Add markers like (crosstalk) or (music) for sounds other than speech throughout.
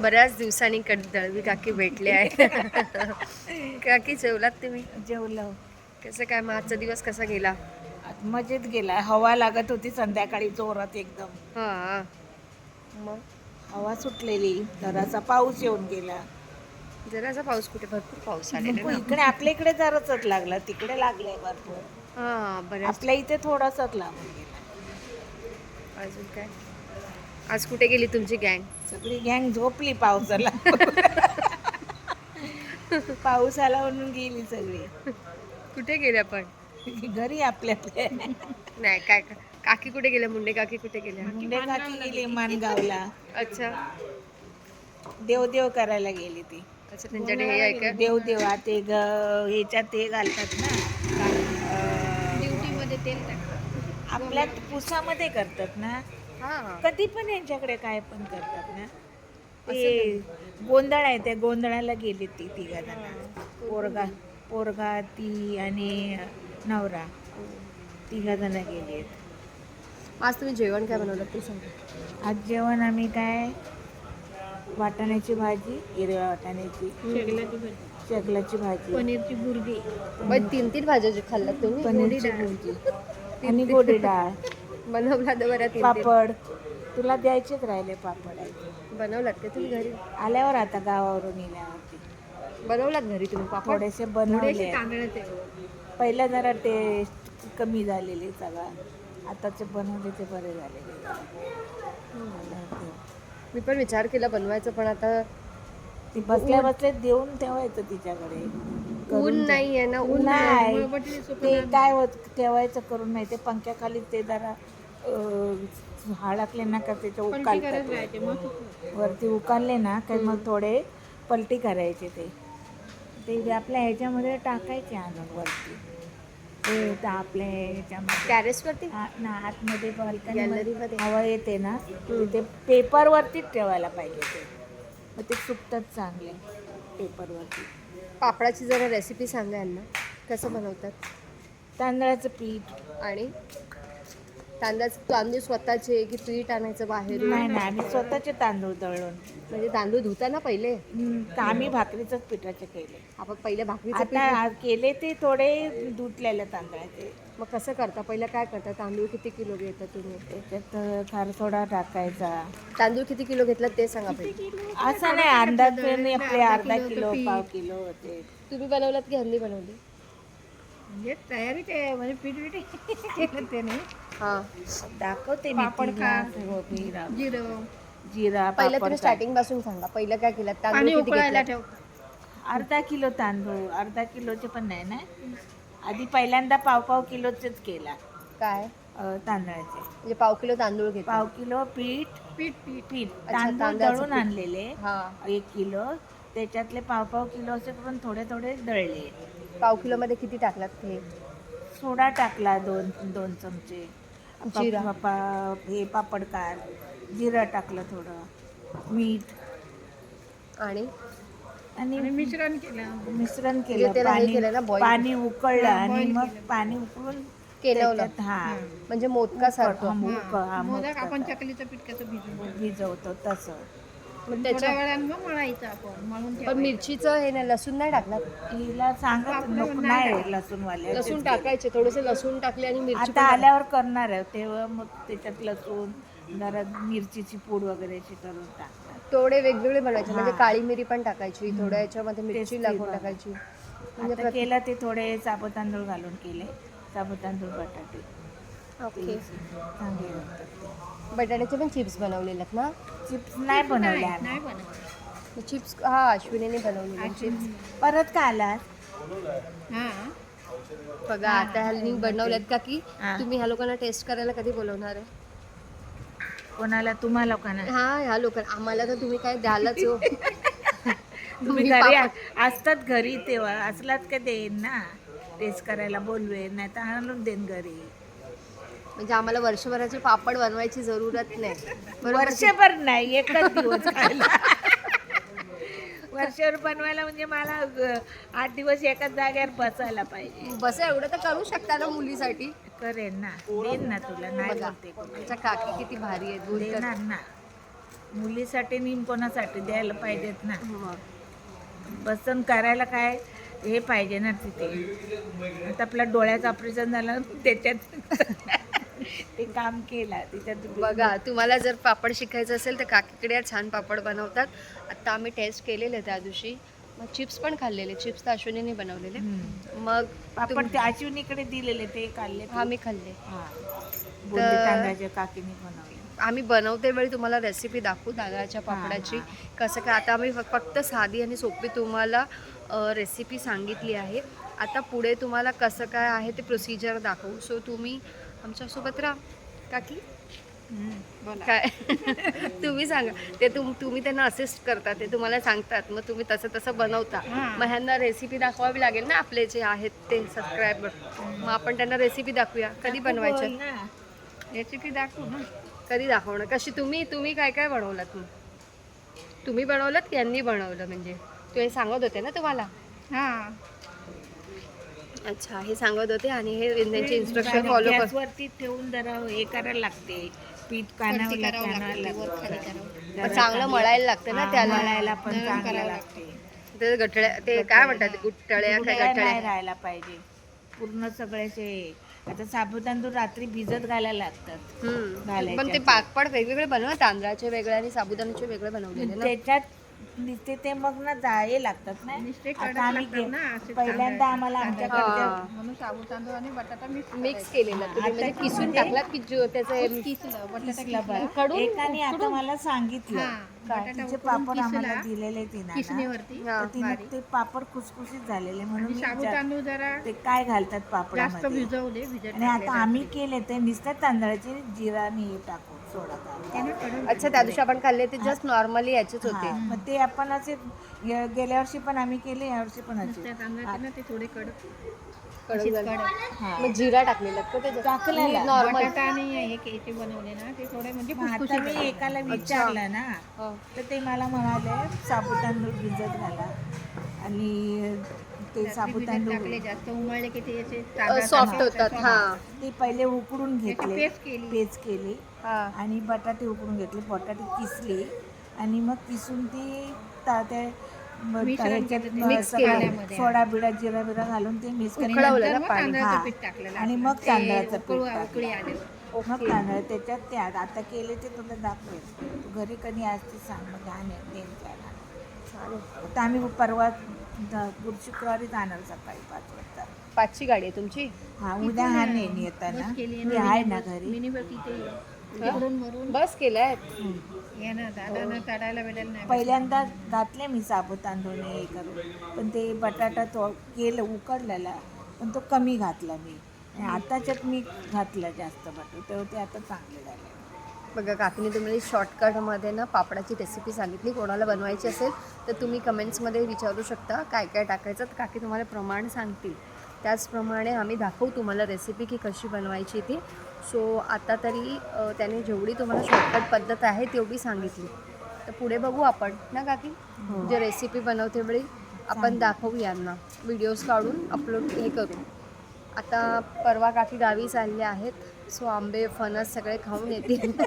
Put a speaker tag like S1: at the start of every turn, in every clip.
S1: बऱ्याच दिवसांनी कड दळवी काकी भेटले आहे (laughs) काकी जेवलात तुम्ही?
S2: जेवलं.
S1: कसं काय मग आजचा दिवस कसा गेला?
S2: मजेत गेला. हवा लागत होती संध्याकाळी जोरात एकदम.
S1: हा. मग?
S2: हवा सुटलेली. जरासा पाऊस येऊन गेला.
S1: जरासा पाऊस कुठे? भरपूर पाऊस आलेला ना.
S2: इकडे आपल्या इकडे जराच लागला. तिकडे लागलाय भरपूर.
S1: हा बऱ्याच
S2: आपल्या इथे थोडासाच लागून गेला.
S1: अजून काय? आज कुठे गेली तुमची गँग?
S2: सगळी गँग झोपली पावसाला. पाऊस आला म्हणून गेली सगळी.
S1: कुठे गेल्या पण?
S2: घरी आपल्या
S1: नाही काय का- काकी कुठे गेल्या? मुंडे काकी कुठे गेल्या?
S2: मुंडे काकी गेली मानगावला
S1: अच्छा.
S2: देवदेव करायला गेली ती.
S1: अच्छा त्यांच्याकडे हे आहे का?
S2: देवदेवा ते ग ह्याच्यात ते घालतात ना.
S1: ड्युटीमध्ये तेल
S2: आपल्या पुसामध्ये करतात ना.
S1: हा
S2: कधी पण यांच्याकडे काय पण करतात ना. ते गोंधळ आहे त्या गोंधळाला गेली ती तिघा जण पोरगा पोरगा ती आणि नवरा. तिघा जण गेली
S1: आज तुम्ही जेवण काय बनवलं ते सांगा.
S2: आज जेवण आम्ही काय? वाटाण्याची भाजी हिरव्या वाटाण्याची. शेगलाची भाजी.
S3: पनीरची बुर्गी
S1: मग तीन तीन भाज्या जे खाल्ल्यात तुम्ही
S2: पनीरची भाजी आणि गोडी डाळ. (laughs)
S1: बनवला तर बऱ्या तीन तीन
S2: पापड. तुला द्यायचेच राहिले पापड.
S1: बनवलात का तुम्ही घरी?
S2: आल्यावर आता गावावरून येण्यावरती.
S1: बनवलात घरी तुम्ही पापड?
S2: थोडेसे बनवले.
S3: तांदळाचे
S2: पहिला जरा टेस्ट कमी झालेली सगळा. आताचे बनवले ते बरे झालेले
S1: मी पण विचार केला बनवायचं पण आता
S2: ती बसल्या बसल्या देऊन ठेवायचं तिच्याकडे.
S1: ऊन नाही आहे ना ऊन
S2: नाही. ते काय ठेवायचं करून नाही. ते पंख्याखाली ते जरा अं, हळकले ना का त्याच्या उकालतात ते. वरती उकालले ना काय मग थोडे पलटी करायचे ते. ते आपल्या ह्याच्यामध्ये टाकायचे आणून वरती. ते आपल्या ह्याच्यामध्ये.
S1: टॅरेस वरती?
S2: आ- ना आतमध्ये हवा येते ना ते पेपरवरतीच ठेवायला पाहिजे ते. मग ते सुकतात चांगले पेपरवरती
S1: पापडाची जरा रेसिपी सांगा यांना. कसं बनवतात?
S2: तांदळाचं पीठ.
S1: आणि? तांदळाचे तांदूळ स्वतःचे की पीठ आणायचं बाहेर
S2: नाही नाही आम्ही स्वतःचे तांदूळ दळून.
S1: म्हणजे तांदूळ धुता ना पहिले?
S2: तर आम्ही भाकरीचंच पिठाचे केले.
S1: आपण पहिले भाकरीचं पीठ
S2: केले ते थोडे धुतलेले तांदळाचे.
S1: मग कसं करता? पहिलं काय करता? तांदूळ किती किलो घेता तुम्ही?
S2: त्याच्यात खार सोडा टाकायचा.
S1: तांदूळ किती किलो घेतला ते सांगा पहिले.
S2: असं नाही अंदाज आपले अर्धा किलो पाव किलो होते.
S1: तुम्ही बनवलात की हल्ली बनवली?
S3: म्हणजे तयारी ते म्हणजे पीठ पीठ (laughs) केलं ते नाही
S1: हां.
S2: दाखवते मी
S3: पापड
S2: तिला.
S3: खा.
S2: सर्व जिरा
S3: जिरं.
S2: जिरा
S1: पहिलं
S2: पापड
S1: तुम्ही
S2: खा.
S1: स्टार्टिंगपासून सांगा. पहिलं काय केलं?
S3: पाणी
S1: तांदूळ किती
S3: उकळायला
S1: घेतला?
S3: ठेव.
S2: अर्धा किलो तांदूळ अर्धा किलोचे पण नाही ना? आधी पहिल्यांदा पाव पाव किलोचेच केला.
S1: काय?
S2: अ, तांदळाचे.
S1: म्हणजे पाव किलो तांदूळ घेतला.
S2: पाव किलो पीठ
S3: पीठ पीठ.
S2: पीठ. तांदूळ
S1: तांदळाचं
S2: दळून
S1: पीठ.
S2: आणलेले.
S1: हां.
S2: एक किलो. त्याच्यातले पाव पाव किलो असे करून थोडे थोडे दळले.
S1: पाव किलो मध्ये किती टाकलात ते?
S2: सोडा टाकला दोन दोन चमचे.
S1: जिरा.
S2: पा- पा- हे पापडकार जिरं टाकलं थोडं. मीठ.
S1: आणि?
S2: आणि
S3: मिश्रण केलं.
S2: मिश्रण केलं.
S1: हे
S2: पाणी
S1: केलं ना, boil?
S2: पाणी उकळलं
S3: हा,
S2: आणि
S3: boil
S2: मग
S3: केलं.
S2: पाणी उकळून
S1: केलवलं.
S2: त्याच्यात- हा.
S1: म्हणजे मोदका सारखं
S2: हा, उक- हा,
S3: मोदक
S2: मोदकाचं.
S3: आपण चकलीचं पीठ कसं भिजवतो
S2: भिजवतो तसं.
S1: मग
S3: थोड्या
S1: त्याच्या
S3: वेळानं मग मळायचं आपण मळून
S1: पण
S3: ठेवायचं.
S1: मिरचीचं हे नाही लसूण नाही टाकणार.
S2: हिला सांगत
S3: आपलं
S2: नको
S3: नाही
S2: नाही लसूण वाले
S1: लसूण टाकायचे थोडेसे लसूण टाकले आणि मिरची
S2: आता
S1: पण टाकली.
S2: आल्यावर करणार आहे. तेव्हा मग त्याच्यात लसूण जरा मिरचीची पूड वगैरे अशी करून टाकतात.
S1: थोडे वेगवेगळे बनवायचे. म्हणजे
S2: हा.
S1: काळी मिरी पण टाकायची थोड्या याच्यामध्ये मिरची
S2: Tasty
S1: लागून. टाकायची. म्हणजे
S2: आता
S1: प्रत्येक-
S2: केलं ते थोडे साबुत तांदूळ घालून केले. साबुत तांदूळ बटाटे.
S1: ओके.
S2: चांगले.
S1: बटाट्याचे पण चिप्स बनवलेले आहेत ना?
S2: चिप्स नाही बनवले आम्ही.
S1: चिप्स हा अश्विनीने बनवलेले चिप्स.
S2: परत का आलात
S1: बघा आता ह्यांनी बनवल्यात का की
S2: हा.
S1: तुम्ही ह्या लोकांना टेस्ट करायला कधी बोलवणार आहे?
S2: कोणाला? तुम्हा लोकांना?
S1: हा ह्या लोकांना आम्हाला तर तुम्ही काय द्यालच हो. (laughs)
S2: तुम्ही घरी आ- असतात घरी तेव्हा. असलात का देईन ना? टेस्ट करायला बोलवेन नाही तर आणून देईन घरी.
S1: म्हणजे आम्हाला वर्षभराचे पापड बनवायची जरूरत नाही. बरोबर?
S2: वर्षभर नाही एकच दिवस खायला. वर्षभर बनवायला म्हणजे मला अ, आठ दिवस एकाच जागेवर बसायला पाहिजे.
S1: बस एवढं तर करू शकता ना मुलीसाठी.
S2: करेन ना देईन ना तुला नाही
S1: बघा
S2: बोलते कोणी.
S1: आमच्या काकी किती भारी आहेत बोलतात
S2: देणार ना. मुलीसाठी नीम कोणासाठी द्यायला पाहिजेत ना.
S1: मग.
S2: पसंत करायला काय हे पाहिजे ना तिथे. आता आपल्या डोळ्याचं ऑपरेशन झालं त्याच्यात ते काम केलं त्याच्यात
S1: बघा तुम्हाला जर पापड शिकायचं असेल तर काकीकडे छान पापड बनवतात. आता आम्ही टेस्ट केलेले त्या दिवशी. मग चिप्स पण खाल्लेले चिप्स तर अश्विनीने बनवलेले. मग
S2: पापड ते अश्विनीकडे दिलेले ते
S1: हा खाल्ले.
S2: हा. बोलले तांदळाच्या काकीने बनवले.
S1: आम्ही बनवते वेळी तुम्हाला रेसिपी दाखवू तांदळाच्या पापडाची. कसं काय आता आम्ही फक्त साधी आणि सोपी तुम्हाला रेसिपी सांगितली आहे. आता पुढे तुम्हाला कसं काय आहे ते प्रोसिजर दाखवू. सो तुम्ही आमच्यासोबत राहा. काकी?
S3: बोला.
S1: काय? (laughs) तुम्ही सांगा. ते तुम तुम्ही त्यांना असिस्ट करता ते तुम्हाला सांगतात. मग तुम्ही तसं तसं बनवता. मग ह्यांना रेसिपी दाखवावी लागेल ना आपले जे आहेत ते सबस्क्रायबर मग आपण त्यांना रेसिपी दाखवूया. कधी बनवायचं
S2: बोल ना.
S3: रेसिपी दाखवू. ना
S1: कधी दाखवणार? कशी तुम्ही तुम्ही काय काय बनवलात मग? तुम्ही बनवलं की यांनी बनवलं म्हणजे? ते सांगत होते ना तुम्हाला?
S3: हां.
S1: अच्छा हे सांगत होते आणि हे त्यांचे इन्स्ट्रक्शन फॉलो कर
S2: गॅसवरती ठेवून जरा हे करायला लागते. पीठ कानावं कानावं लागतं
S1: पण चांगलं मळायला लागतं ना त्याला.
S2: मळायला पण चांगलं लागते.
S1: ते गठळ्या ते काय म्हणतात गुठळ्या काय
S2: गुठळ्या राहायला पाहिजे. पूर्ण सगळ्याचे आता साबुदाणा रात्री भिजत घालायला लागतात.
S1: पण ते पाकपड वेगवेगळे बनवा तांदळाचे वेगळे आणि साबुदाण्याचे वेगळे बनवलेले ना?
S2: त्याच्यात नुसते ते मग ना जाळे लागतात ना
S3: नुसते
S2: आता
S3: कडक
S2: आम्ही
S3: असे
S2: पहिल्यांदा. आम्हाला
S1: हा.
S2: आमच्याकडे
S3: म्हणून साबू तांदूळ आणि बटाटा मिक्स
S1: मिक्स केलेलं तुम्ही म्हणजे
S2: आता
S1: किसून
S2: म्हणजे-
S1: टाकलात की जो त्याचे
S3: किसलं बटाटा
S2: किसला.
S1: कडून-
S2: एकाने आता मला सांगितलं
S3: हां,
S2: काय
S3: बटाटा
S2: तिचे
S3: उकडून
S2: पापड आम्हाला
S3: किसला.
S2: दिलेले तिनं
S3: किसणीवरती
S1: हा.
S2: तिने
S3: बारीक.
S2: ते पापड खुसखुशीत झालेले म्हणून
S3: आणि
S2: मी
S3: साबू
S2: विचार-
S3: तांदूळ जरा
S2: ते काय घालतात
S3: जास्त
S2: पापडामध्ये
S3: भिजवले भिजत
S2: आणि आता आम्ही केले ते नुसतं तांदळाचे जिरा आणि हे टाकून
S1: अच्छा त्या दिवशी आपण खाल्ले ते जस्ट नॉर्मली याचेच होते.
S2: मग ते आपण असे गेल्या वर्षी पण आम्ही केले या वर्षी पण असे.
S3: ते थोडे कडक.
S2: हा.
S1: मग जिरा टाकलेला का त्याच्यात?
S2: टाकलेला.
S1: नॉर्मल
S3: बटाटा आणि हे केचे बनवले ना ते थोडे म्हणजे
S2: आता मी. एकाला विचारलं ना
S1: हो.
S2: तर ते मला म्हणाले साबुतांदूळ भिजत घाला. आणि ते
S3: रात्री भिजत
S2: साबुतांदूळ
S3: टाकले जास्त उमळले की ते असे
S1: सॉफ्ट होतात हा
S2: ते पहिले उकडून घेतले
S3: पेस्ट केली.
S2: पेस्ट केली
S1: हा
S2: आणि बटाटे उकडून घेतले बटाटे किसले आणि मग किसून ती ता- ते ब-
S3: मिश्रण
S2: ह्याच्यात
S3: केलं ते
S2: म-
S1: मिक्स
S2: सगळं
S1: केलं.
S2: सोडा बिडा जिरा बिरा घालून ते मिक्स
S3: आणि
S1: उकळवलं
S3: नंतर
S1: ना
S3: मग
S1: पाणी.
S3: तांदळाचं
S2: हा.
S3: पीठ टाकलेलं
S2: आणि
S3: असतं.
S2: मग
S3: ते
S2: तांदळाचं पीठ
S3: उकळू-
S2: टाकलं.
S3: उकळी आले
S2: मग तांदळ त्याच्यात ते आता केले ते तुला दाखवेल तू घरी कधी असते सांग मग घाण त्याला
S1: चालेल.
S2: आता आम्ही परवा द- गुड शुक्रवारी जाणार सकाळी पाच वाजता.
S1: पाचची गाडी आहे तुमची?
S2: हा उद्या हा नाही येताना मी आहे ना घरी.
S3: बस
S1: केलाय?
S3: नाही
S2: पहिल्यांदा घातले मी साबू तांदूळ हे करून. पण ते बटाटा तो केलं उकडलेला पण तो कमी घातला मी. आणि आताच्यात मी घातला जास्त बटाटा. तेव्हा ते आता चांगले झाले.
S1: बघा काकीने तुम्हाला शॉर्टकटमध्ये ना पापडाची रेसिपी सांगितली. कोणाला बनवायची असेल तर तुम्ही कमेंट्समध्ये विचारू शकता काय काय टाकायचं. तर काकी तुम्हाला प्रमाण सांगतील. त्याचप्रमाणे आम्ही दाखवू तुम्हाला रेसिपी की कशी बनवायची ती. सो आता तरी त्याने जेवढी तुम्हाला शॉर्टकट पद्धत आहे तेवढी सांगितली. तर पुढे बघू आपण ना काकी? जे रेसिपी बनवते वेळी आपण दाखवू यांना. व्हिडिओज काढून अपलोड हे करू. आता परवा काकी गावी चालले आहेत. सो आंबे फणस सगळे खाऊन येतील. (laughs)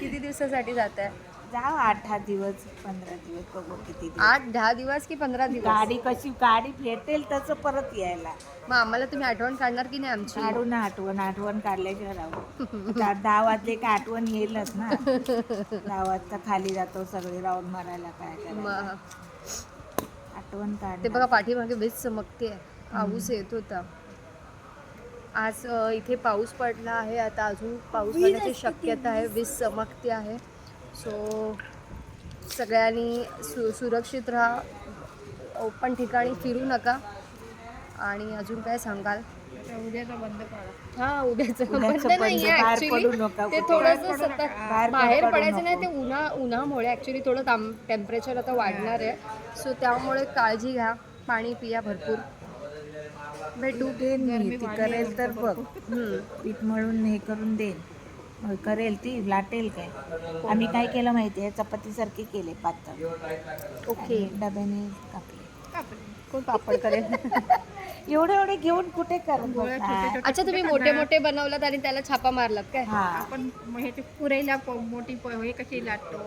S1: किती दिवसासाठी जात आहे
S2: जाऊ आठ आठ दिवस पंधरा दिवस बघू किती दिवस.
S1: आठ दहा दिवस की पंधरा दिवस?
S2: गाडी कशी गाडी भेटेल तसं परत यायला.
S1: मग आम्हाला तुम्ही आठवण काढणार की नाही आमची?
S2: काढू ना आठवण आठवण काढल्याशिवाय राहू. दहा वाजले का आठवण येईलच ना. दहा वाजता खाली जातो सगळे राऊंड मारायला काय करायला.
S1: मग.
S2: आठवण काढ
S1: ते बघा पाठीमागे वीज चमकते पाऊस येत होता. आज इथे पाऊस पडला आहे. आता अजून पाऊस पडण्याची शक्यता आहे. वीज. चमकते आहे. सो सगळ्यांनी सु सुरक्षित राहा. ओपन ठिकाणी फिरू नका. आणि अजून काय सांगाल?
S3: उद्याचा बंद पडा
S1: हा उद्याचं
S2: उद्याचं
S1: बंद
S2: बंद,
S1: नाहीये
S2: बाहेर
S1: actually.
S2: पडू नका
S1: ते
S2: कुठे.
S1: थोडंसं सतत
S2: बाहेर
S1: बाहेर
S2: पडू
S1: पडायचं नाही. ते उन्हा उन्हामुळे ॲक्च्युली थोडं ताम टेम्परेचर आता वाढणार आहे. सो त्यामुळे काळजी घ्या. पाणी पिया भरपूर. भेटू
S2: देईन मी ती करेल तर बघ. पीठ मळून हे करून देईन. करेल ती लाटेल काय? आम्ही काय केलं माहिती आहे चपातीसारखे केले पातळ.
S1: ओके.
S2: डब्याने कापले.
S1: कोण पापड करेल? (laughs)
S2: एवढे एवढे घेऊन कुठे करत
S1: अच्छा तुम्ही मोठे मोठे बनवलात आणि त्याला छापा मारलात काय?
S2: हा.
S3: आपण ह्याचे पुरेला मोठी हे कशी लाटतो.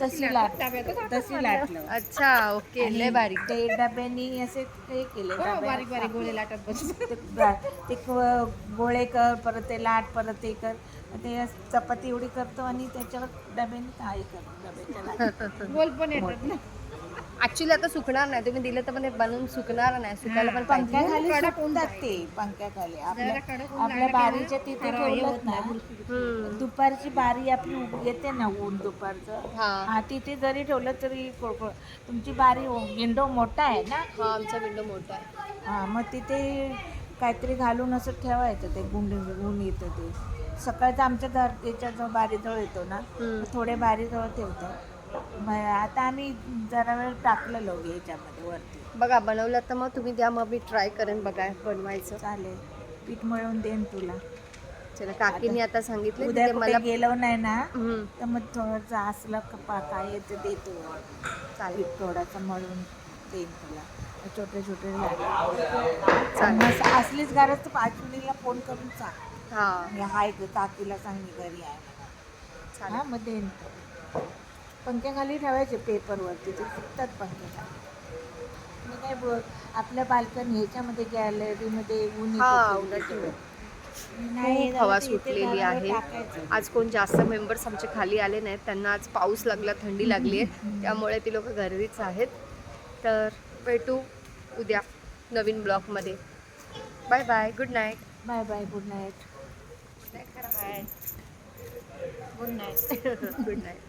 S2: तशी लाट. तशी लाटलं
S1: अच्छा ओके लय भारी
S2: ते डब्यानी असे हे केले
S3: हो, बारीक बारीक गोळे लाटत बसतो (laughs)
S2: ते गोळे कर परत ते लाट परत ते कर. ते चपाती एवढी करतो आणि त्याच्यावर डब्याने काय करतो डब्याच्या.
S3: गोल पण येतात ना.
S1: ऍक्च्युली आता सुकणार नाही. तुम्ही दिलं तर पण ते बनवून सुकणार नाही. सुकायला पण पाहिजे.
S2: पंख्याखाली सुकतात ते. पंख्याखाली
S3: जरा
S2: आपल्या
S3: कडक ऊन
S2: आपल्या
S3: लागलं की
S2: बारीच्या तिथे ठेवलं ना
S1: हम्म.
S2: दुपारची बारी आपली उग- येते ना ऊन दुपारचं.
S1: हा.
S2: हा तिथे जरी ठेवलं तरी कोळकोळ तुमची बारी विंडो मोठा आहे ना?
S1: हा आमचा विंडो मोठा आहे.
S2: हा मग तिथे काहीतरी घालून असं ठेवायचं ते गुंड ऊन येतं ते. सकाळचं आमच्या घर त्याच्या जो बारीजवळ येतो ना.
S1: हम्म.
S2: थोडे बारीजवळ ठेवतो. आता आम्ही जरा वेळ टाकलं लोक याच्यामध्ये वरती.
S1: बघा बनवलं तर मग तुम्ही द्या मग मी ट्राय करेन बघा बनवायचं.
S2: चालेल. पीठ मळून देईन तुला.
S1: चला काकीने आता सांगितलं
S2: उद्या
S1: मला
S2: गेलो नाही ना
S1: हम्म,
S2: तर मग थोडंसं असलं का पा- काय येतं देतो.
S1: चालेल.
S2: पीठ थोडासा मळून देईन तुला. छोटे छोटे.
S1: चालेल.
S2: असलीच गरज तर पाचवीला फोन करून सांग.
S1: हा.
S2: मी हाय ग काकीला सांग मी घरी आहे म्हणा.
S1: चालेल.
S2: हा मग देईन. पंख्याखाली ठेवायचे पेपरवरती ते फुटतात पंख्याखाली. मी काय बोल आपल्या बाल्कनी ह्याच्यामध्ये गॅलरीमध्ये ऊन येतं
S1: हा.
S2: नाही
S1: खूप हवा
S2: तर इथे
S1: सुटलेली आहे.
S2: टाकायचं.
S1: आज कोण जास्त मेंबर्स आमचे खाली आले नाहीत त्यांना आज पाऊस लागला थंडी लागली आहे. त्यामुळे ती लोक घरीच आहेत. तर भेटू उद्या नवीन ब्लॉगमध्ये. Bye bye good night.
S2: Bye bye good night.
S1: Bye good night. (laughs) Good night.